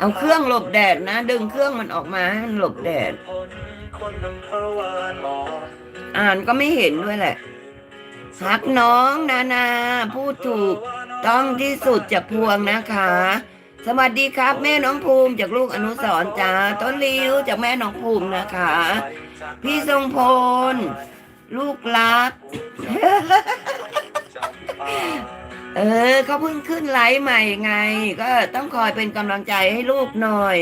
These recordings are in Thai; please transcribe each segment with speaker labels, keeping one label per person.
Speaker 1: เอาเครื่องหลบแดดนะ ดึงเครื่องมันออกมาให้มันหลบแดด อ่านก็ไม่เห็นด้วยแหละฮักน้องนานา พูดถูกต้องที่สุดจากพวงนะคะ สวัสดีครับ แม่น้องภูมิจากลูกอนุสรณ์จ้าต้นริ้วจากแม่น้องภูมินะคะ พี่ทรงพล ลูกรัก ออเขาเพิ่งขึ้นไลฟ์ใหม่ไง ก็ต้องคอยเป็นกำลังใจให้ลูกหน่อย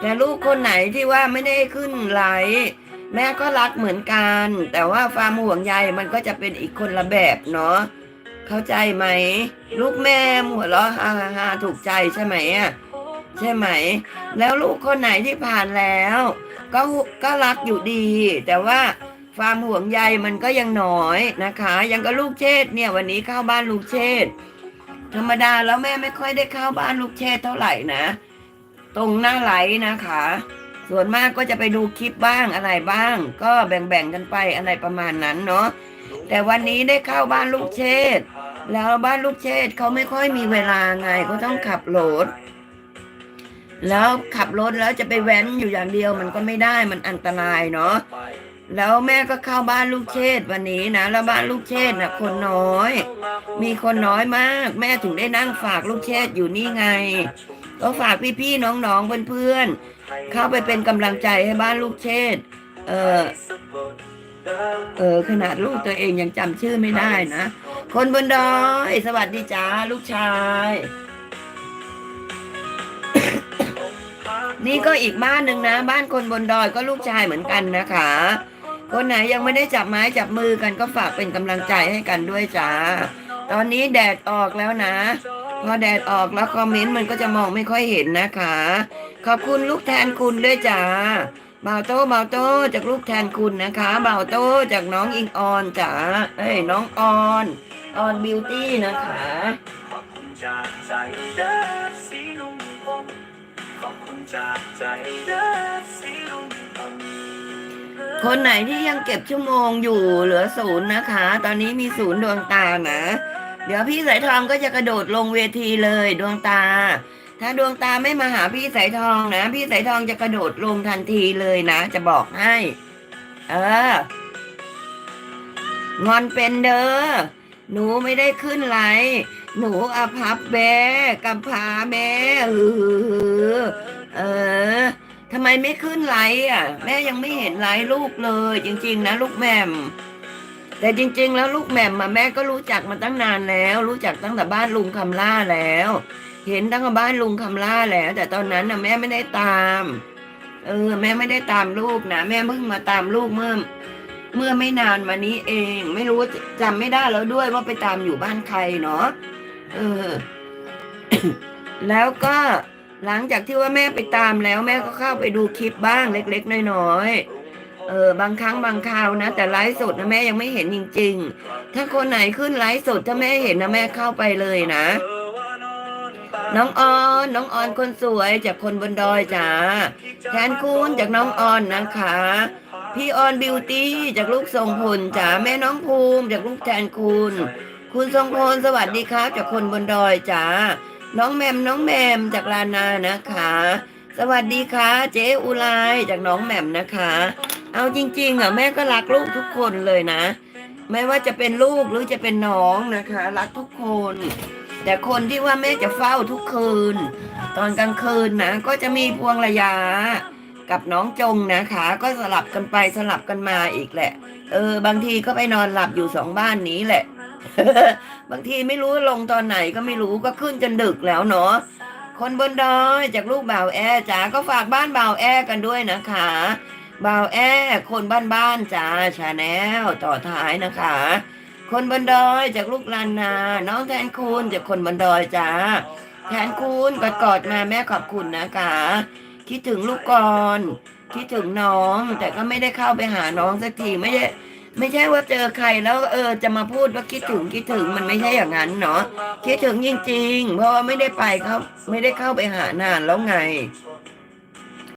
Speaker 1: แต่ลูกคนไหนที่ว่าไม่ได้ขึ้นไลฟ์แม่ก็รักเหมือนกัน แต่ว่าความห่วงใยมันก็จะเป็นอีกคนละแบบเนาะเข้าใจไหม ลูกแม่หัวเราะฮ่าฮ่าฮ่าถูกใจใช่ไหมอะใช่ไหม แล้วลูกคนไหนที่ผ่านแล้ว ก็ก็รักอยู่ดี แต่ว่า ความห่วงใยมันก็ยังน้อยนะคะ ยังก็ลูกเชษ์เนี่ยวันนี้เข้าบ้านลูกเชษ์ธรรมดาแล้วแม่ไม่ค่อยได้เข้าบ้านลูกเชษ์เท่าไหร่นะ ตรงหน้าไหลนะคะ ส่วนมากก็จะไปดูคลิปบ้างอะไรบ้าง ก็แบ่งๆกันไปอะไรประมาณนั้นเนาะแต่วันนี้ได้เข้าบ้านลูกเชษ์แล้วบ้านลูกเชษ์เขาไม่ค่อยมีเวลาไงเขาต้องขับรถแล้วขับรถแล้วจะไปแว้นอยู่อย่างเดียวมันก็ไม่ได้มันอันตรายเนาะ แล้วแม่ก็เข้าบ้านลูกเชษวันนี้นะแล้วบ้านลูกเชษฐ์นะคนน้อย มีคนน้อยมาก แม่ถึงได้นั่งฝากลูกเชษอยู่นี่ไง ก็ฝากพี่ๆน้องๆเพื่อนๆเข้าไปเป็นกำลังใจให้บ้านลูกเชษเออเออขนาดลูกตัวเองยังจำชื่อไม่ได้นะ คนบนดอย สวัสดีจ้าลูกชาย นี่ก็อีกบ้านหนึ่งนะ บ้านคนบนดอยก็ลูกชายเหมือนกันนะคะ คนไหนยังไม่ได้จับไม้จับมือกันก็ฝากเป็นกำลังใจให้กันด้วยจ้า ตอนนี้แดดออกแล้วนะ พอแดดออกแล้วคอมเมนต์มันก็จะมองไม่ค่อยเห็นนะคะ ขอบคุณลูกแทนคุณด้วยจ้าบ่าวโต้บ่าวโต้จากลูกแทนคุณนะคะบ่าวโต้จากน้องอิงออนจ้าเอ้ยน้องออนออนบิวตี้นะคะ
Speaker 2: ขอบคุณจากใจเด้อสีลุงพงขอบคุณจากใจเด้อสีลุงพง
Speaker 1: คนไหนที่ยังเก็บชั่วโมงอยู่เหลือศูนย์นะคะ ตอนนี้มีศูนย์ดวงตานะ เดี๋ยวพี่สายทองก็จะกระโดดลงเวทีเลยดวงตา ถ้าดวงตาไม่มาหาพี่สายทองนะ พี่สายทองจะกระโดดลงทันทีเลยนะ จะบอกให้ เอองอนเป็นเด้อหนูไม่ได้ขึ้นไลหนูอภับแบกับพาแม่ฮือเำไมไม่ขึ้นไลฟ์อะ แม่ยังไม่เห็นไลฟ์ลูกเลย จริง ๆ นะลูกแม่มแต่จริง ๆ แล้วลูกแหม่มมาแม่ก็รู้จักมาตั้งนานแล้ว รู้จักตั้งแต่บ้านลุงคำล่าแล้ว เห็นตั้งแต่บ้านลุงคำล่าแล้ว แต่ตอนนั้นน่ะแม่ไม่ได้ตาม เออ แม่ไม่ได้ตามลูกนะแม่เพิ่งมาตามลูกเมื่อ เมื่อไม่นานมานี้เอง ไม่รู้จำไม่ได้แล้วด้วยว่าไปตามอยู่บ้านใครเนาะเออ แล้วก็ หลังจากที่ว่าแม่ไปตามแล้วแม่ก็เข้าไปดูคลิปบ้างเล็ก ๆ น้อยๆ เออบางครั้งบางคราวนะ แต่ไลฟ์สดนะแม่ยังไม่เห็นจริง ๆ ถ้าคนไหนขึ้นไลฟ์สดถ้าแม่เห็นนะแม่เข้าไปเลยนะ น้องออนน้องออนคนสวยจากคนบนดอยจ้าแทนคุณจากน้องออนนะคะ พี่ออนบิวตี้จากลูกทรงพลจ้าแม่น้องภูมิจากลูกแทนคุณ คุณทรงพลสวัสดีครับ จากคนบนดอยจ้า น้องแมมน้องแมมจากลานานะคะ สวัสดีค่ะเจ๊อุไลจากน้องแหม่มนะคะ เอาจริงๆอะแม่ก็รักลูกทุกคนเลยนะ ไม่ว่าจะเป็นลูกหรือจะเป็นน้องนะคะ รักทุกคน แต่คนที่ว่าแม่จะเฝ้าทุกคืน ตอนกลางคืนนะก็จะมีพวงระยากับน้องจงนะคะ ก็สลับกันไปสลับกันมาอีกแหละ เออบางทีก็ไปนอนหลับอยู่สองบ้านนี้แหละ บางทีไม่รู้ลงตอนไหนก็ไม่รู้ก็ขึ้นจนดึกแล้วเนาะคนบนดอยจากลูกบ่าวแอจ๋าก็ฝากบ้านบ่าวแอกันด้วยนะคะบ่าวแอคนบ้านบ้านๆจ้าชาแนลต่อท้ายนะคะ คนบนดอยจากลูกลานนา น้องแทนคุณจากคนบนดอยจ้าแทนคุณกอดกอดมาแม่ขอบคุณนะคะ คิดถึงลูกกรคิดถึงน้องแต่ก็ไม่ได้เข้าไปหาน้องสักทีไม่ได้ ไม่ใช่ว่าเจอใครแล้วเออจะมาพูดว่าคิดถึงคิดถึงมันไม่ใช่อย่างนั้นเนาะคิดถึงจริงๆ เพราะว่าไม่ได้ไปเขาไม่ได้เข้าไปหานานแล้วไง